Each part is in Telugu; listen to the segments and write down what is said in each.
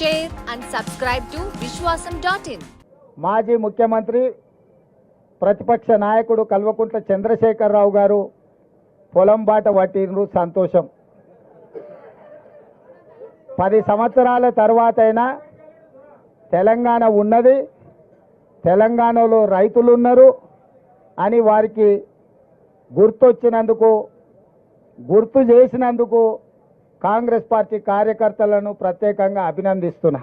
Share and subscribe to Viswasam dot in మాజీ ముఖ్యమంత్రి ప్రతిపక్ష నాయకుడు కల్వకుంట్ల చంద్రశేఖరరావు గారు పొలం బాట పట్టినరు సంతోషం. పది సంవత్సరాల తర్వాత అయినా తెలంగాణ ఉన్నది తెలంగాణలో రైతులు ఉన్నారు అని వారికి గుర్తొచ్చినందుకు గుర్తు చేసినందుకు కాంగ్రెస్ పార్టీ కార్యకర్తలను ప్రత్యేకంగా అభినందిస్తున్నా.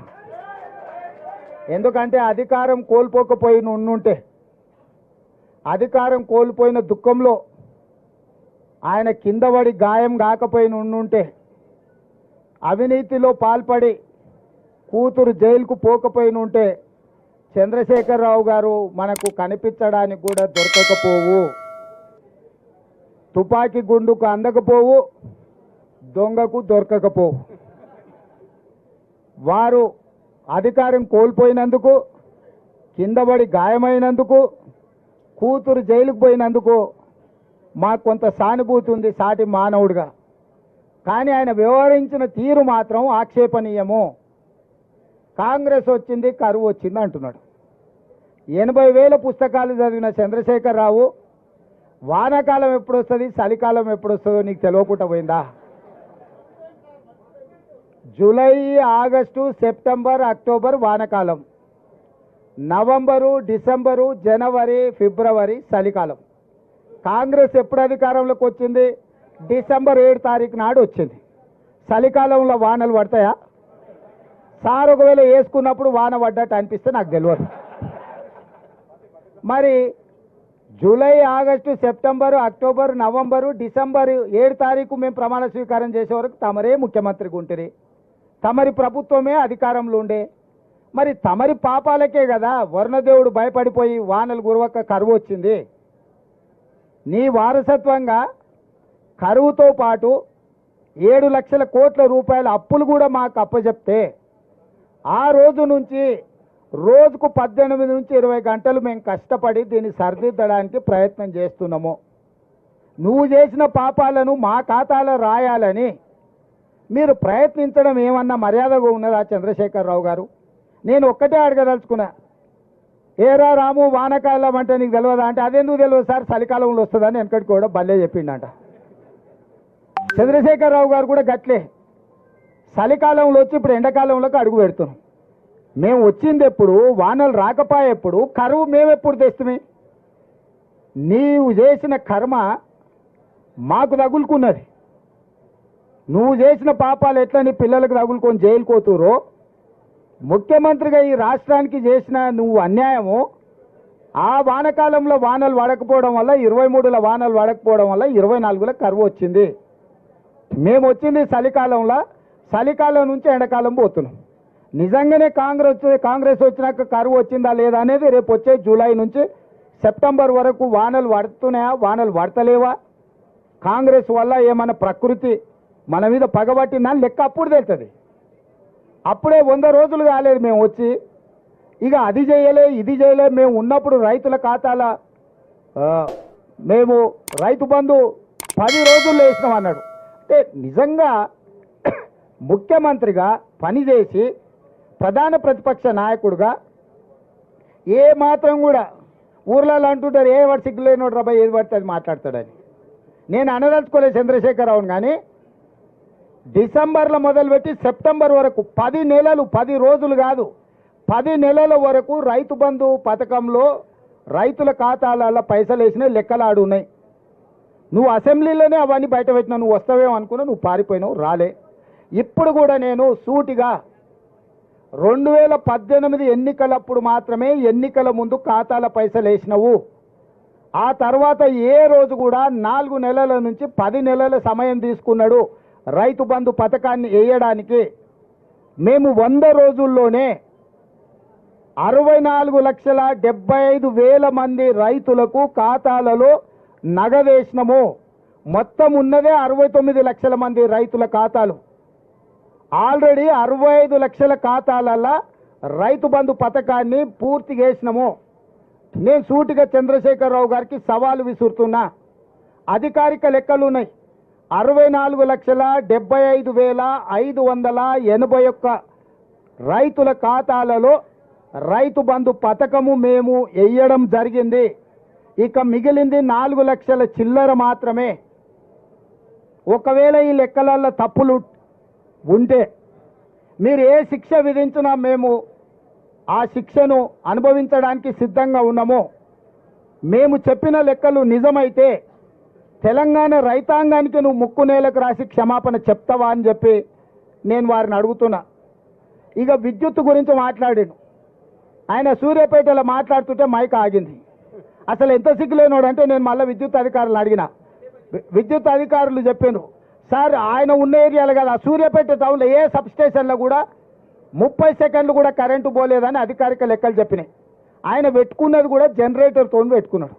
ఎందుకంటే అధికారం కోల్పోకపోయి ఉండుంటే అధికారం కోల్పోయిన దుఃఖంలో ఆయన కిందపడి గాయం కాకపోయిన ఉండుంటే అవినీతిలో పాల్పడి కూతురు జైలుకు పోకపోయిన ఉంటే చంద్రశేఖరరావు గారు మనకు కనిపించడానికి కూడా దొరకకపోవు. తుపాకీ గుండుకు అందకపోవు. దొంగకు దొరకకపోవు వారు అధికారం కోల్పోయినందుకు కిందబడి గాయమైనందుకు కూతురు జైలుకు పోయినందుకు మాకు కొంత సానుభూతి ఉంది సాటి మానవుడిగా. కానీ ఆయన వ్యవహరించిన తీరు మాత్రం ఆక్షేపణీయము. కాంగ్రెస్ వచ్చింది కరువు వచ్చింది అంటున్నాడు. ఎనభై వేల పుస్తకాలు చదివిన చంద్రశేఖరరావు వానాకాలం ఎప్పుడు వస్తుంది చలికాలం ఎప్పుడు వస్తుందో నీకు తెలియకుండా పోయిందా? జూలై ఆగస్టు సెప్టెంబర్ అక్టోబర్ వానకాలం. నవంబరు డిసెంబరు జనవరి ఫిబ్రవరి చలికాలం. కాంగ్రెస్ ఎప్పుడు అధికారంలోకి వచ్చింది? డిసెంబర్ ఏడు తారీఖు నాడు వచ్చింది. చలికాలంలో వానలు పడతాయా? సార్ ఒకవేళ వేసుకున్నప్పుడు వాన పడ్డట్టు అనిపిస్తే నాకు తెలియదు. మరి July August September October November December ఏడు తారీఖు మేము ప్రమాణ స్వీకారం చేసే వరకు తమరే ముఖ్యమంత్రి ఉంటుంది తమరి ప్రభుత్వమే అధికారంలో ఉండే. మరి తమరి పాపాలకే కదా వరుణదేవుడు భయపడిపోయి వానలు గురవక కరువు వచ్చింది. నీ వారసత్వంగా కరువుతో పాటు ఏడు లక్షల కోట్ల రూపాయల అప్పులు కూడా మాకు అప్పచెప్తే ఆ రోజు నుంచి రోజుకు పద్దెనిమిది నుంచి ఇరవై గంటలు మేము కష్టపడి దీన్ని సరిదిద్దడానికి ప్రయత్నం చేస్తున్నాము. నువ్వు చేసిన పాపాలను మా ఖాతాలో రాయాలని మీరు ప్రయత్నించడం ఏమన్నా మర్యాదగా ఉన్నదా చంద్రశేఖరరావు గారు? నేను ఒక్కటే అడగదలుచుకున్నా. ఏరా రాము వానకాలం అంటే నీకు తెలియదా అంటే అదెందుకు తెలియదు సార్? చలికాలంలో వస్తుందని వెనకటి కూడా భలే చెప్పిండంట. చంద్రశేఖరరావు గారు కూడా గట్లే. చలికాలంలో వచ్చి ఇప్పుడు ఎండాకాలంలోకి అడుగు పెడుతున్నాం. మేము వచ్చింది ఎప్పుడు వానలు రాకపోయేప్పుడు కరువు మేమెప్పుడు తెస్తుమే? నీవు చేసిన కర్మ మాకు తగులుకున్నది. నువ్వు చేసిన పాపాలు ఎట్లా నీ పిల్లలకు తగులుకొని జైలు కోతురో ముఖ్యమంత్రిగా ఈ రాష్ట్రానికి చేసిన నువ్వు అన్యాయము ఆ వానకాలంలో వానలు పడకపోవడం వల్ల ఇరవై మూడుల వానలు పడకపోవడం వల్ల ఇరవై నాలుగులో కరువు వచ్చింది. మేము వచ్చింది చలికాలంలో చలికాలం నుంచి ఎండాకాలం పోతున్నాం. నిజంగానే కాంగ్రెస్ కాంగ్రెస్ వచ్చినాక కరువు వచ్చిందా లేదా అనేది రేపు వచ్చే జూలై నుంచి సెప్టెంబర్ వరకు వానలు పడుతున్నాయా వానలు పడతలేవా కాంగ్రెస్ వల్ల ఏమైనా ప్రకృతి మన మీద పగబట్టిందా లెక్క అప్పుడు తెలుస్తుంది. అప్పుడే వంద రోజులు కాలేదు మేము వచ్చి. ఇక అది చేయలే ఇది చేయలే మేము ఉన్నప్పుడు రైతుల ఖాతాల మేము రైతు బంధు పది రోజుల్లో వేసినాం అన్నాడు. అంటే నిజంగా ముఖ్యమంత్రిగా పనిచేసి ప్రధాన ప్రతిపక్ష నాయకుడుగా ఏ మాత్రం కూడా ఊర్లలో అంటుంటారు ఏ వాడు సిగ్గులేనోడు రాబాయ్ ఏది పడితే అది మాట్లాడతాడని. నేను అనదలుచుకోలేదు చంద్రశేఖరరావును కానీ డిసెంబర్లో మొదలుపెట్టి సెప్టెంబర్ వరకు పది నెలలు పది రోజులు కాదు పది నెలల వరకు రైతు బంధు పథకంలో రైతుల ఖాతాలలో పైసలు వేసిన లెక్కలాడు ఉన్నాయి నువ్వు అసెంబ్లీలోనే అవన్నీ బయట పెట్టినా నువ్వు వస్తావేమో అనుకున్నా నువ్వు పారిపోయినావు రాలే. ఇప్పుడు కూడా నేను సూటిగా రెండు వేల పద్దెనిమిది ఎన్నికలప్పుడు మాత్రమే ఎన్నికల ముందు ఖాతాల పైసలు వేసినవు. ఆ తర్వాత ఏ రోజు కూడా నాలుగు నెలల నుంచి పది నెలల సమయం తీసుకున్నాడు. రైతు బంధు పథకాన్ని వేయడానికి మేము వంద రోజుల్లోనే అరవై నాలుగు లక్షల డెబ్బై ఐదు వేల మంది రైతులకు ఖాతాలలో నగవేసినము. మొత్తం ఉన్నదే అరవై తొమ్మిది లక్షల మంది రైతుల ఖాతాలు. ఆల్రెడీ అరవై ఐదు లక్షల ఖాతాలలో రైతు బంధు పథకాన్ని పూర్తి చేసినాము. నేను సూటిగా చంద్రశేఖరరావు గారికి సవాలు విసురుతున్నా. అధికారిక లెక్కలు ఉన్నాయి అరవై నాలుగు లక్షల డెబ్బై ఐదు వేల ఐదు వందల ఎనభై ఒక్క రైతుల ఖాతాలలో రైతు బంధు పథకము మేము వేయడం జరిగింది. ఇక మిగిలింది నాలుగు లక్షల చిల్లర మాత్రమే. ఒకవేళ ఈ లెక్కలలో తప్పులు ఉంటే మీరు ఏ శిక్ష విధించినా మేము ఆ శిక్షను అనుభవించడానికి సిద్ధంగా ఉన్నాము. మేము చెప్పిన లెక్కలు నిజమైతే తెలంగాణ రైతాంగానికి నువ్వు ముక్కు నేలకు రాసి క్షమాపణ చెప్తావా అని చెప్పి నేను వారిని అడుగుతున్నా. ఇక విద్యుత్ గురించి మాట్లాడాను. ఆయన సూర్యాపేటలో మాట్లాడుతుంటే మైక్ ఆగింది. అసలు ఎంత సిగ్గులేనోడు అంటే నేను మళ్ళీ విద్యుత్ అధికారులు అడిగిన. విద్యుత్ అధికారులు చెప్పాను సార్ ఆయన ఉన్న ఏరియాలో కదా సూర్యాపేట టౌన్లో ఏ సబ్ స్టేషన్లో కూడా ముప్పై సెకండ్లు కూడా కరెంటు పోలేదని అధికారిక లెక్కలు చెప్పినాయి. ఆయన పెట్టుకున్నది కూడా జనరేటర్తో పెట్టుకున్నాడు.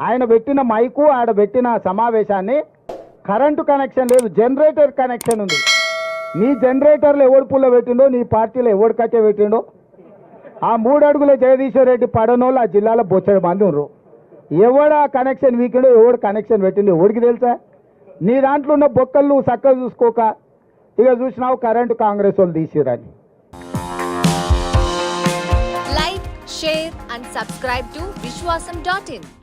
ఆయన పెట్టిన మైకు ఆడ పెట్టిన సమావేశాన్ని కరెంటు కనెక్షన్ లేదు జనరేటర్ కనెక్షన్ ఉంది. నీ జనరేటర్లో ఎవడు పుల్ల పెట్టిండో నీ పార్టీలో ఎవడు కట్టే పెట్టిండో? ఆ మూడు అడుగుల జగదీశ్వర్ రెడ్డి పడనోళ్ళు ఆ జిల్లాలో బొచ్చడు మంది ఉన్నారు ఎవడు ఆ కనెక్షన్ వీకిండో ఎవడు కనెక్షన్ పెట్టిండో ఎవడికి తెలుసా? నీ దాంట్లో ఉన్న బొక్కలు నువ్వు చక్కగా చూసుకోక ఇక చూసినావు కరెంటు కాంగ్రెస్ వాళ్ళు తీసిరని like share and subscribe to Viswasam dot in